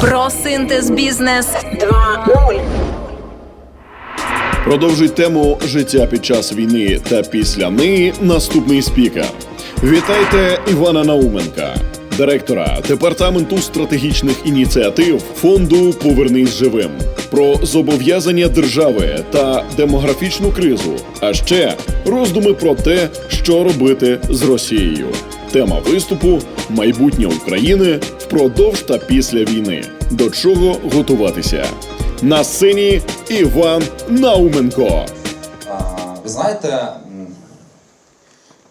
Про синтез бізнес 2.0. Продовжить тему життя під час війни та після неї наступний спікер. Вітайте Івана Науменка, директора департаменту стратегічних ініціатив фонду Повернись живим про зобов'язання держави та демографічну кризу, а ще роздуми про те, що робити з Росією. Тема виступу майбутнє України впродовж та після війни. До чого готуватися? На сцені Іван Науменко. А, Ви знаєте,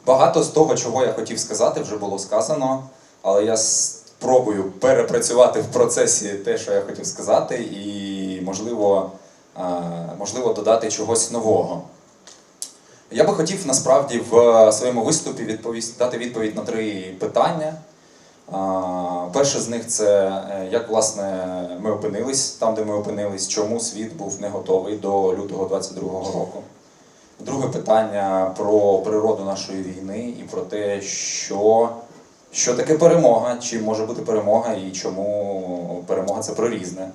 багато з того, чого я хотів сказати, вже було сказано, але я спробую перепрацювати в процесі те, що я хотів сказати, і можливо, а, можливо додати чогось нового. Я би хотів насправді в своєму виступі відповісти, дати відповідь на три питання. Перше з них це е, як власне ми опинились там, де ми опинились, чому світ був не готовий до лютого 22-го року. Друге питання про природу нашої війни і про те, що, що таке перемога, чи може бути перемога і чому перемога це про різне.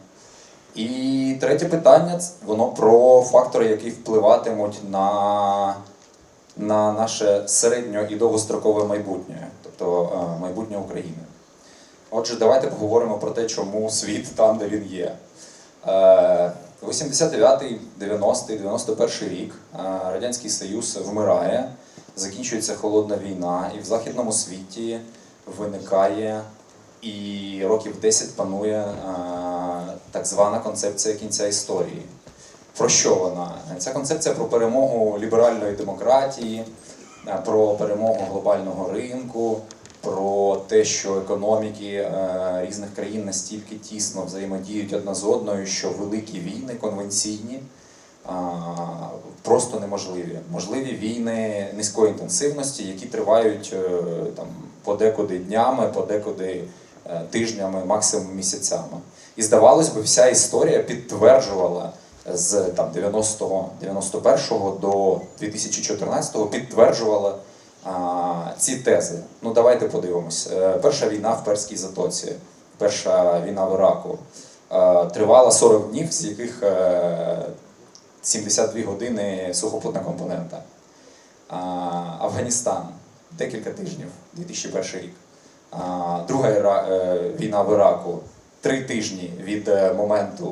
І третє питання воно про фактори, які впливатимуть на, на наше середньо і довгострокове майбутнє, тобто е, майбутнє України. Отже, давайте поговоримо про те, чому світ там, де він є. Е, 89-й, 90-й, 91-й рік е, Радянський Союз вмирає, закінчується холодна війна, і в західному світі виникає і років 10 панує е, так звана концепція кінця історії. Про що вона? Ця концепція про перемогу ліберальної демократії, про перемогу глобального ринку, про те, що економіки е, різних країн настільки тісно взаємодіють одна з одною, що великі війни конвенційні просто неможливі. Можливі війни низької інтенсивності, які тривають е, там подекуди днями, подекуди тижнями, максимум місяцями. І здавалось би, вся історія підтверджувала з там 90-го, 91-го до 2014-го підтверджувала а, ці тези. Ну давайте подивимось. Е, Перша війна в Перській затоці, перша війна в Іраку е, тривала 40 днів, з яких е, 72 години сухопутна компонента. А, Афганістан декілька тижнів, 2001 рік. Друга е, війна в Іраку три тижні від е, моменту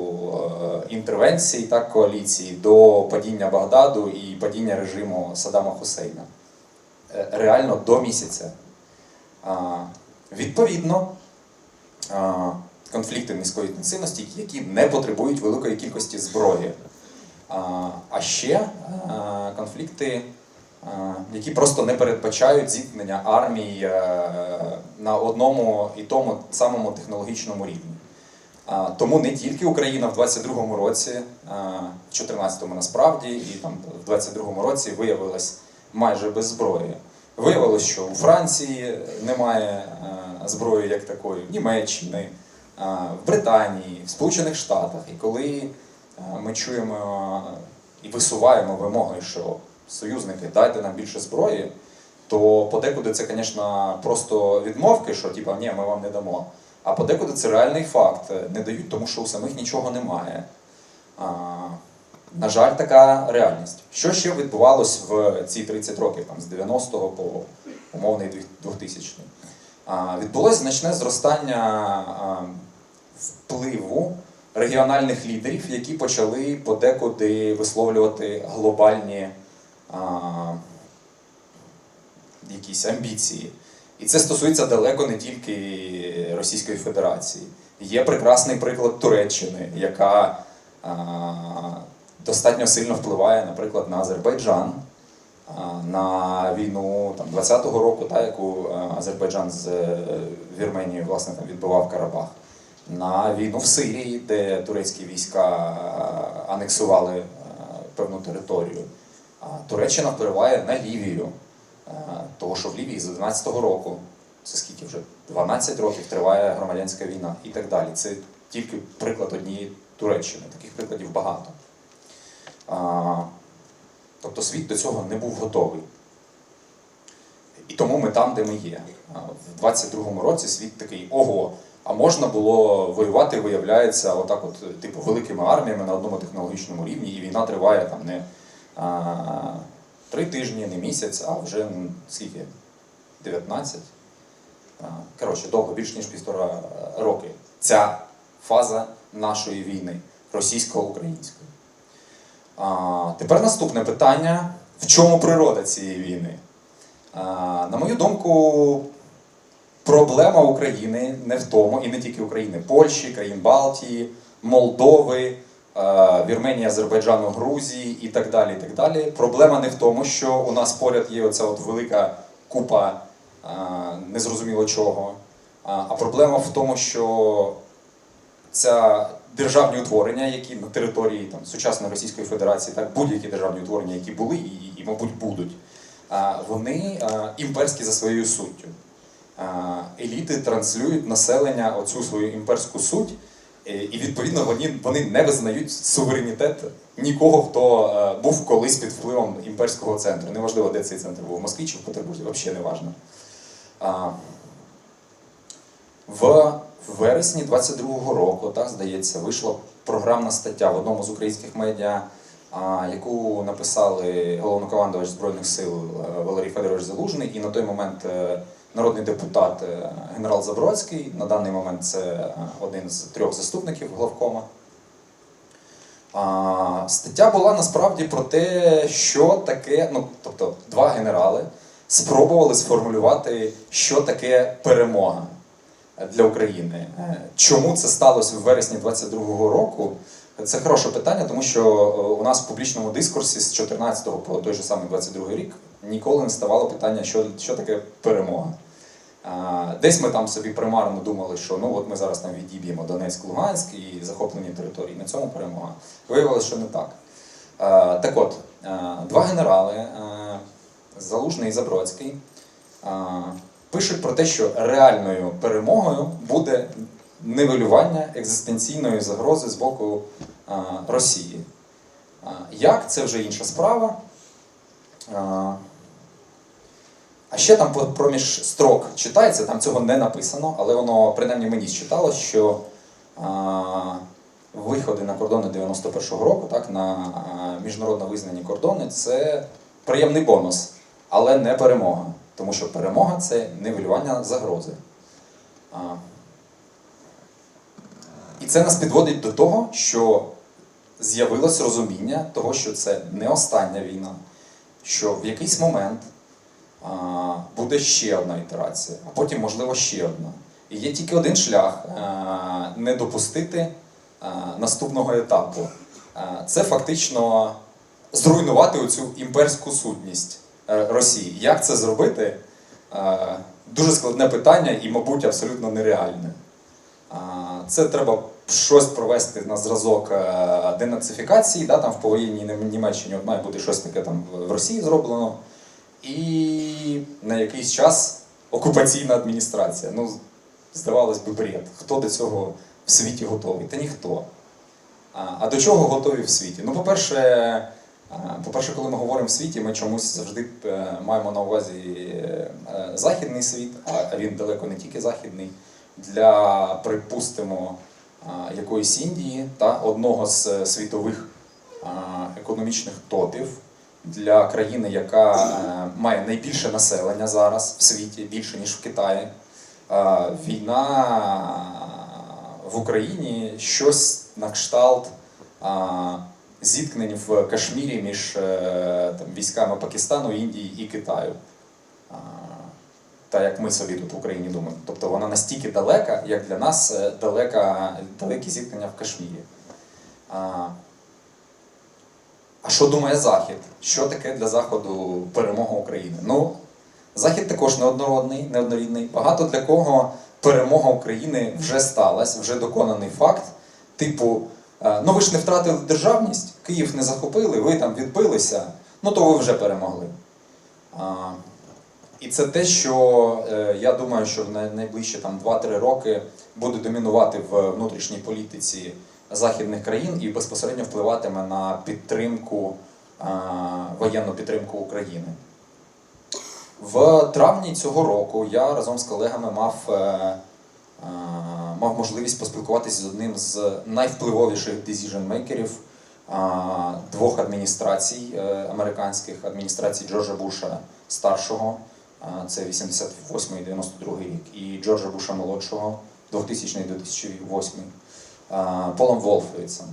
е, інтервенції так, коаліції до падіння Багдаду і падіння режиму Саддама Хусейна. Реально до місяця. Відповідно, конфлікти низької інтенсивності, які не потребують великої кількості зброї. А, ще конфлікти, які просто не передбачають зіткнення армій е, на одному і тому самому технологічному рівні. Тому не тільки Україна в 22-му році, в 14-му насправді, і там в 22-му році виявилась майже без зброї. Виявилось, що у Франції немає зброї як такої, в Німеччини, в Британії, в Сполучених Штатах. І коли ми чуємо і висуваємо вимоги, що союзники дайте нам більше зброї, то подекуди це, звісно, просто відмовки, що типа ні, ми вам не дамо. А подекуди це реальний факт. Не дають, тому що у самих нічого немає. А, на жаль, така реальність. Що ще відбувалось в ці 30 років, там, з 90-го по умовний 2000 а, Відбулось значне зростання а, впливу регіональних лідерів, які почали подекуди висловлювати глобальні а, якісь амбіції. І це стосується далеко не тільки Російської Федерації. Є прекрасний приклад Туреччини, яка а, достатньо сильно впливає, наприклад, на Азербайджан, а, на війну там, 20-го року, та, яку Азербайджан з е, Вірменією власне, там, відбивав Карабах, на війну в Сирії, де турецькі війська анексували певну територію. Туреччина впливає на Лівію. Того, що в Лівії з 11-го року, це скільки вже 12 років триває громадянська війна і так далі. Це тільки приклад однієї Туреччини, таких прикладів багато. Тобто світ до цього не був готовий. І тому ми там, де ми є. В 22-му році світ такий, ого, А можна було воювати, виявляється, отак, от, типу, великими арміями на одному технологічному рівні, і війна триває там не три тижні, не місяць, а вже скільки? 19. Коротше, довго, більш ніж півтора роки. Ця фаза нашої війни російсько-української. Тепер наступне питання: в чому природа цієї війни? На мою думку, проблема України не в тому, і не тільки України, Польщі, країн Балтії, Молдови, е, Вірменії, Азербайджану, Грузії і так далі. І так далі. Проблема не в тому, що у нас поряд є оця от велика купа е, незрозуміло чого. А проблема в тому, що ця державні утворення, які на території там, сучасної Російської Федерації, так будь-які державні утворення, які були і, і мабуть, будуть, вони імперські за своєю суттю. Еліти транслюють населення оцю свою імперську суть, і і, відповідно вони, вони не визнають суверенітет нікого, хто е, був колись під впливом імперського центру. Неважливо, де цей центр був в Москві чи в Петербурзі, взагалі не важливо. В вересні 22-го року, так здається, вийшла програмна стаття в одному з українських медіа, яку написали головнокомандувач Збройних сил е, Валерій Федорович Залужний, і на той момент е, народний депутат е, генерал Забродський. На даний момент це е, один з трьох заступників главкома. А, стаття була насправді про те, що таке, ну тобто, два генерали спробували сформулювати, що таке перемога для України. Е, Чому це сталося в вересні 22-го року? Це хороше питання, тому що е, у нас в публічному дискурсі з 14 по той же самий 22 рік ніколи не ставало питання, що, що таке перемога. Десь ми там собі примарно думали, що ну от ми зараз там відіб'ємо Донецьк, Луганськ і захоплені території. На цьому перемога. Виявилося, що не так. Так от, два генерали, Залужний і Забродський, пишуть про те, що реальною перемогою буде нивелювання екзистенційної загрози з боку Росії. Як це вже інша справа? А, ще там проміж строк читається, там цього не написано, але воно принаймні мені читалось, що виходи на кордони 91-го року, так, на міжнародно визнані кордони, це приємний бонус, але не перемога. Тому що перемога це нивелювання загрози. І це нас підводить до того, що з'явилось розуміння того, що це не остання війна, що в якийсь момент а, буде ще одна ітерація, а потім, можливо, ще одна. І є тільки один шлях а, не допустити а, наступного етапу. А, Це фактично зруйнувати оцю імперську сутність е, Росії. Як це зробити? Дуже складне питання і, мабуть, абсолютно нереальне. Це треба щось провести на зразок е, денацифікації, да, там в повоєнній Німеччині от має бути щось таке там в Росії зроблено. І на якийсь час окупаційна адміністрація. Ну, здавалось би, бред. Хто до цього в світі готовий? Та ніхто. А, до чого готові в світі? Ну, по-перше, по-перше, коли ми говоримо в світі, ми чомусь завжди е, маємо на увазі е, західний світ, а він далеко не тільки західний, для, припустимо, якоїсь Індії та одного з е, світових економічних топів для країни, яка е, має найбільше населення зараз в світі, більше ніж в Китаї. Війна в Україні щось на кшталт зіткнень в Кашмірі між е, там, військами Пакистану, Індії і Китаю. Та як ми собі тут в Україні думаємо. Тобто вона настільки далека, як для нас е, далека, далекі зіткнення в Кашмірі. А, а що думає Захід? Що таке для Заходу перемога України? Ну, Захід також неоднородний, неоднорідний. Багато для кого перемога України вже сталася, вже доконаний факт. Типу, е, ну ви ж не втратили державність, Київ не захопили, ви там відбилися, ну то ви вже перемогли. І це те, що е, я думаю, що в най- найближчі там 2-3 роки буде домінувати в внутрішній політиці західних країн і безпосередньо впливатиме на підтримку, воєнну підтримку України. В травні цього року я разом з колегами мав, е, мав можливість поспілкуватися з одним з найвпливовіших decision-мейкерів двох адміністрацій е, американських адміністрацій Джорджа Буша старшого, це 88 і 92 рік, і Джорджа Буша молодшого, 2000 і 2008, Полом Волфовіцем.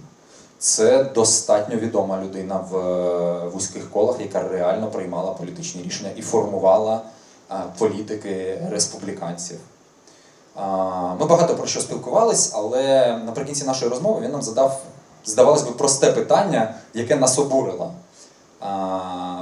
Це достатньо відома людина в вузьких колах, яка реально приймала політичні рішення і формувала політики республіканців. Ми багато про що спілкувались, але наприкінці нашої розмови він нам задав, здавалось би, просте питання, яке нас обурило.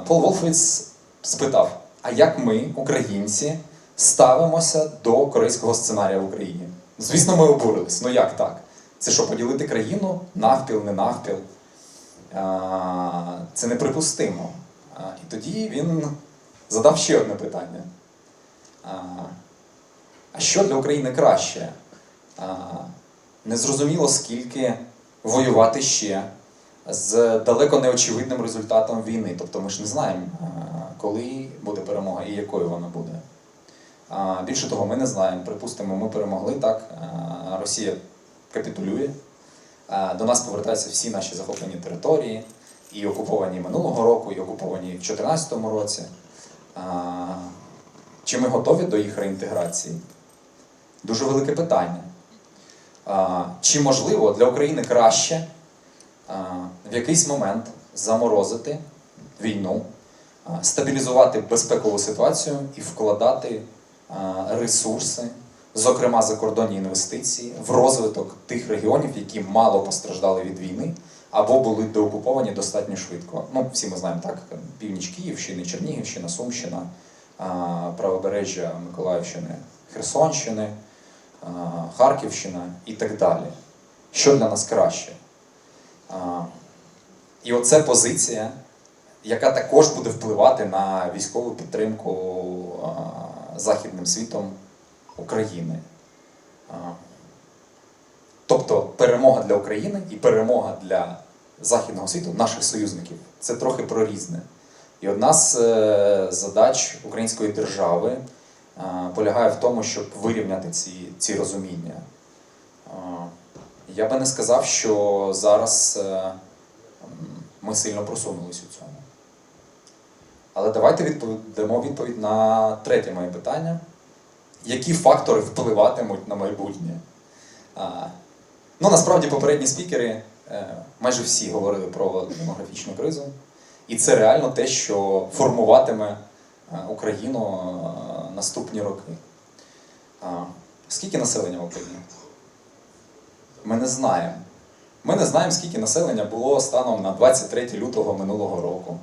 Пол Волфовіц спитав: а як ми, українці, ставимося до корейського сценарія в Україні? Звісно, ми обурились. Ну як так? Це що, поділити країну навпіл, не навпіл? Це неприпустимо. І тоді він задав ще одне питання. А, що для України краще? Незрозуміло, скільки воювати ще з далеко неочевидним результатом війни. Тобто ми ж не знаємо, коли буде перемога і якою вона буде. Більше того, ми не знаємо. Припустимо, ми перемогли так. Росія капітулює. До нас повертаються всі наші захоплені території, і окуповані минулого року, і окуповані в 2014 році. Чи ми готові до їх реінтеграції? Дуже велике питання. Чи можливо для України краще в якийсь момент заморозити війну, стабілізувати безпекову ситуацію і вкладати ресурси, зокрема закордонні інвестиції, в розвиток тих регіонів, які мало постраждали від війни або були деокуповані достатньо швидко. Ну, всі ми знаємо так: північ Київщини, Чернігівщина, Сумщина, правобережжя Миколаївщини, Херсонщини, Харківщина і так далі. Що для нас краще? І оце позиція, яка також буде впливати на військову підтримку Західним світом України. Тобто перемога для України і перемога для Західного світу, наших союзників, це трохи про різне. І одна з е, задач української держави полягає в тому, щоб вирівняти ці, ці розуміння. Я би не сказав, що зараз е, ми сильно просунулись у цьому. Але давайте відповідь, дамо відповідь на третє моє питання. Які фактори впливатимуть на майбутнє? А, Ну, насправді, попередні спікери е, майже всі говорили про демографічну кризу. І це реально те, що формуватиме е, Україну е, наступні роки. А, Скільки населення в Україні? Ми не знаємо. Ми не знаємо, скільки населення було станом на 23 лютого минулого року.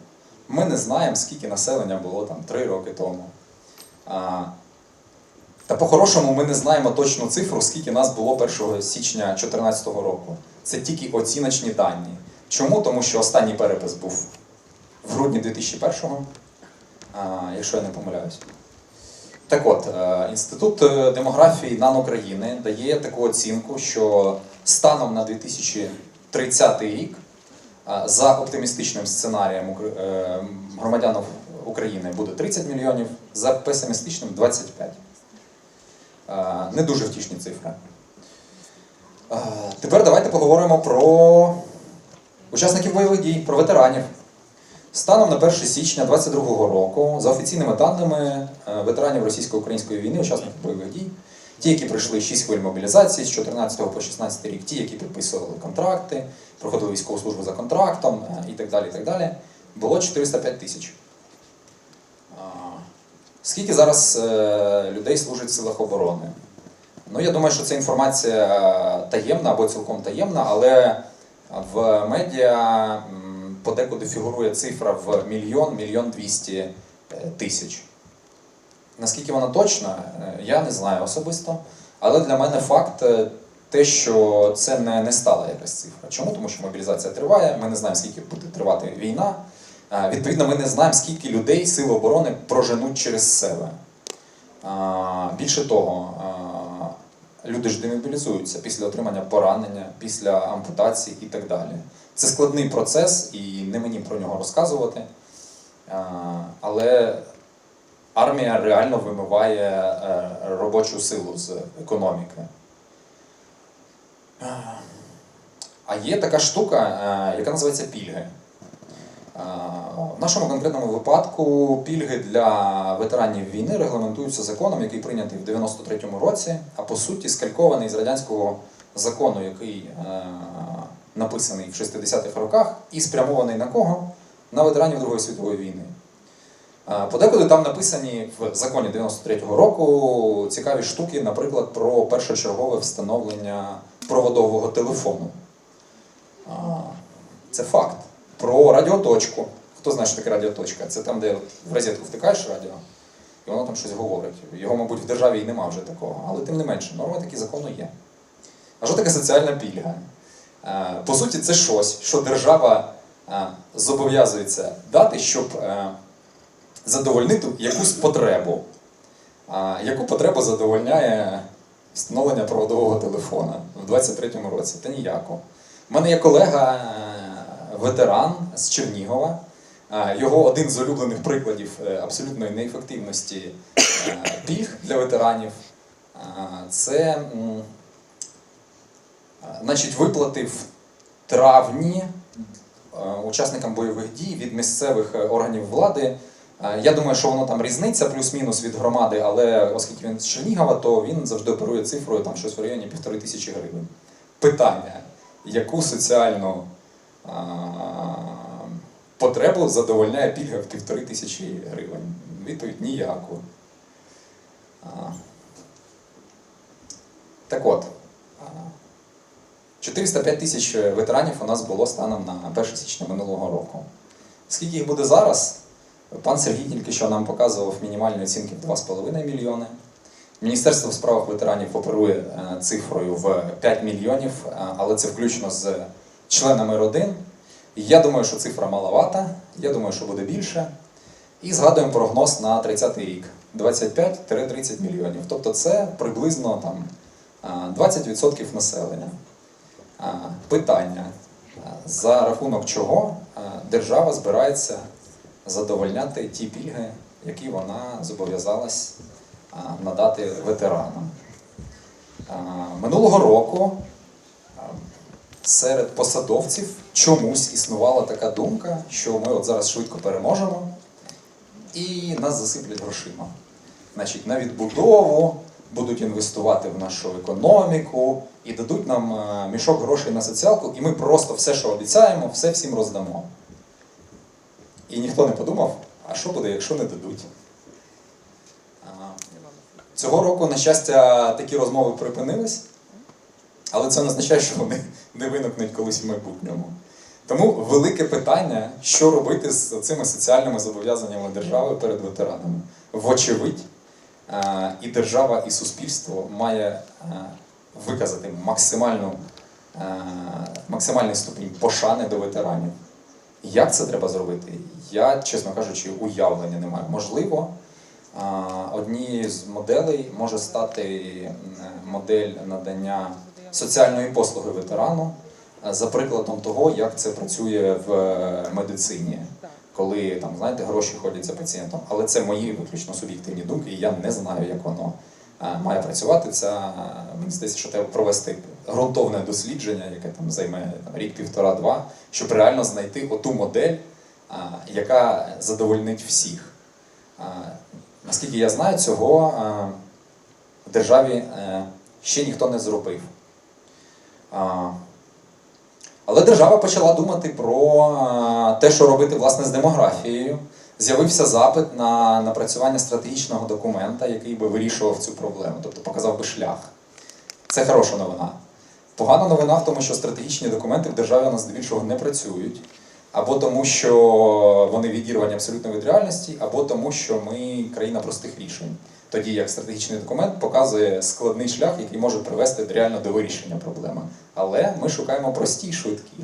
Ми не знаємо, скільки населення було там 3 роки тому. А, та по-хорошому ми не знаємо точну цифру, скільки нас було 1 січня 2014 року. Це тільки оціночні дані. Чому? Тому що останній перепис був в грудні 2001-го, а, якщо я не помиляюсь. Так от, е, Інститут е, демографії НАН України дає таку оцінку, що станом на 2030 рік за оптимістичним сценарієм е, громадян України буде 30 мільйонів, за песимістичним 25. Е, Не дуже втішні цифри. Тепер давайте поговоримо про учасників бойових дій, про ветеранів. Станом на 1 січня 2022 року, за офіційними даними е, ветеранів російсько-української війни, учасників бойових дій, ті, які пройшли 6 хвиль мобілізації з 14 по 16 рік, ті, які підписували контракти, проходили військову службу за контрактом е, і так далі, і так далі, було 405 тисяч. Скільки зараз е, людей служить в силах оборони? Ну, я думаю, що це інформація таємна або цілком таємна, але в медіа подекуди фігурує цифра в мільйон, мільйон двісті е, тисяч. Наскільки вона точна, е, я не знаю особисто. Але для мене факт е, те, що це не, не стала якась цифра. Чому? Тому що мобілізація триває, ми не знаємо, скільки буде тривати війна. Е, Відповідно, ми не знаємо, скільки людей Сили оборони проженуть через себе. Більше того, люди ж демобілізуються після отримання поранення, після ампутації і так далі. Це складний процес, і не мені про нього розказувати. Але армія реально вимиває е, робочу силу з економіки. А є така штука, е, яка називається пільги. Е, В нашому конкретному випадку пільги для ветеранів війни регламентуються законом, який прийнятий в 93-му році, а по суті скалькований з радянського закону, який е, написаний в 60-х роках, і спрямований на кого? На ветеранів Другої світової війни. Подекуди там написані в законі 93-го року цікаві штуки, наприклад, про першочергове встановлення проводового телефону. Це факт. Про радіоточку. Хто знає, що таке радіоточка? Це там, де в розетку втикаєш радіо, і воно там щось говорить. Його, мабуть, в державі і нема вже такого, але тим не менше, норми такі закону є. А що таке соціальна пільга? Е, По суті, це щось, що держава е, зобов'язується дати, щоб е, задовольнити якусь потребу. А яку потребу задовольняє встановлення проводового телефона в 23-му році? Та ніяку. У мене є колега, е, ветеран з Чернігова. Е, Його один з улюблених прикладів е, абсолютної неефективності пільг для ветеранів це значить, виплати в травні учасникам бойових дій від місцевих органів влади. Е, Я думаю, що воно там різниця плюс-мінус від громади, але оскільки він з Чернігова, то він завжди оперує цифрою там щось в районі півтори тисячі гривень. Питання: яку соціальну а, потребу задовольняє пільга в півтори тисячі гривень? Відповідь ніяку. А, так от. 405 тисяч ветеранів у нас було станом на 1 січня минулого року. Скільки їх буде зараз? Пан Сергій тільки що нам показував мінімальні оцінки в 2,5 мільйони. Міністерство в справах ветеранів оперує е, цифрою в 5 мільйонів, е, але це включно з членами родин. Я думаю, що цифра маловата, я думаю, що буде більше. І згадуємо прогноз на 30-й рік 25-30 мільйонів. Тобто це приблизно там, е, 20% населення. Питання, за рахунок чого держава збирається задовольняти ті пільги, які вона зобов'язалась надати ветеранам. Минулого року серед посадовців чомусь існувала така думка, що ми от зараз швидко переможемо і нас засиплять грошима. Значить, на відбудову, будуть інвестувати в нашу економіку і дадуть нам мішок грошей на соціалку, і ми просто все, що обіцяємо, все всім роздамо. І ніхто не подумав, а що буде, якщо не дадуть. Цього року, на щастя, такі розмови припинились, але це не означає, що вони не виникнуть колись в майбутньому. Тому велике питання, що робити з цими соціальними зобов'язаннями держави перед ветеранами. Вочевидь, і держава, і суспільство має виказати максимальну, максимальний ступінь пошани до ветеранів. Як це треба зробити? Я, чесно кажучи, уявлення не маю. Можливо, однією з моделей може стати модель надання соціальної послуги ветерану за прикладом того, як це працює в е, медицині, коли там, знаєте, гроші ходять за пацієнтом. Але це мої виключно суб'єктивні думки, і я не знаю, як воно має працювати. Це мені здається, що треба провести ґрунтовне дослідження, яке там займе рік, півтора-два, щоб реально знайти оту модель, яка задовольнить всіх. Наскільки я знаю, цього в державі е, ще ніхто не зробив. Але держава почала думати про те, що робити власне з демографією. З'явився запит на напрацювання стратегічного документа, який би вирішував цю проблему, тобто показав би шлях. Це хороша новина. Погана новина в тому, що стратегічні документи в державі у нас здебільшого не працюють, або тому, що вони відірвані абсолютно від реальності, або тому, що ми країна простих рішень. Тоді як стратегічний документ показує складний шлях, який може привести реально до вирішення проблеми. Але ми шукаємо прості, швидкі.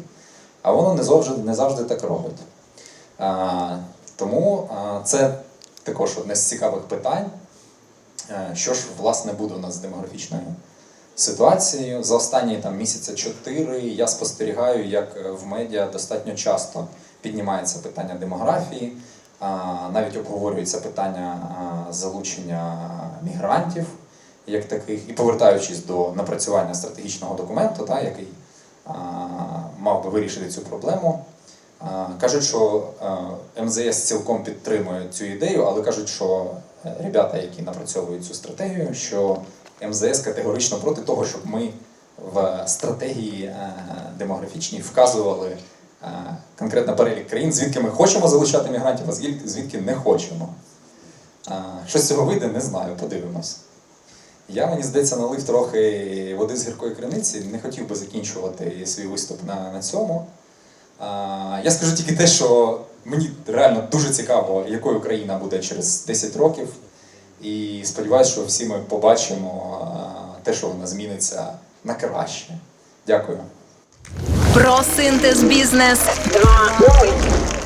А воно не завжди, не завжди так робить. А, тому а, це також одне з цікавих питань. Е, Що ж, власне, буде у нас з демографічною ситуацією? За останні там, місяця чотири я спостерігаю, як е, в медіа достатньо часто піднімається питання демографії, навіть обговорюється питання залучення мігрантів. як таких, і повертаючись до напрацювання стратегічного документу, та, який мав би вирішити цю проблему. Кажуть, що МЗС цілком підтримує цю ідею, але кажуть, що е, ребята, які напрацьовують цю стратегію, що МЗС категорично проти того, щоб ми в стратегії е, демографічній вказували е, конкретно перелік країн, звідки ми хочемо залучати мігрантів, а звідки- не хочемо. Що з цього вийде, не знаю, подивимось. Я, мені здається, налив трохи води з гіркої криниці, не хотів би закінчувати свій виступ на, на цьому. Я скажу тільки те, що мені реально дуже цікаво, якою Україна буде через 10 років. І сподіваюся, що всі ми побачимо те, що вона зміниться на краще. Дякую. Про синтез бізнес 2.0.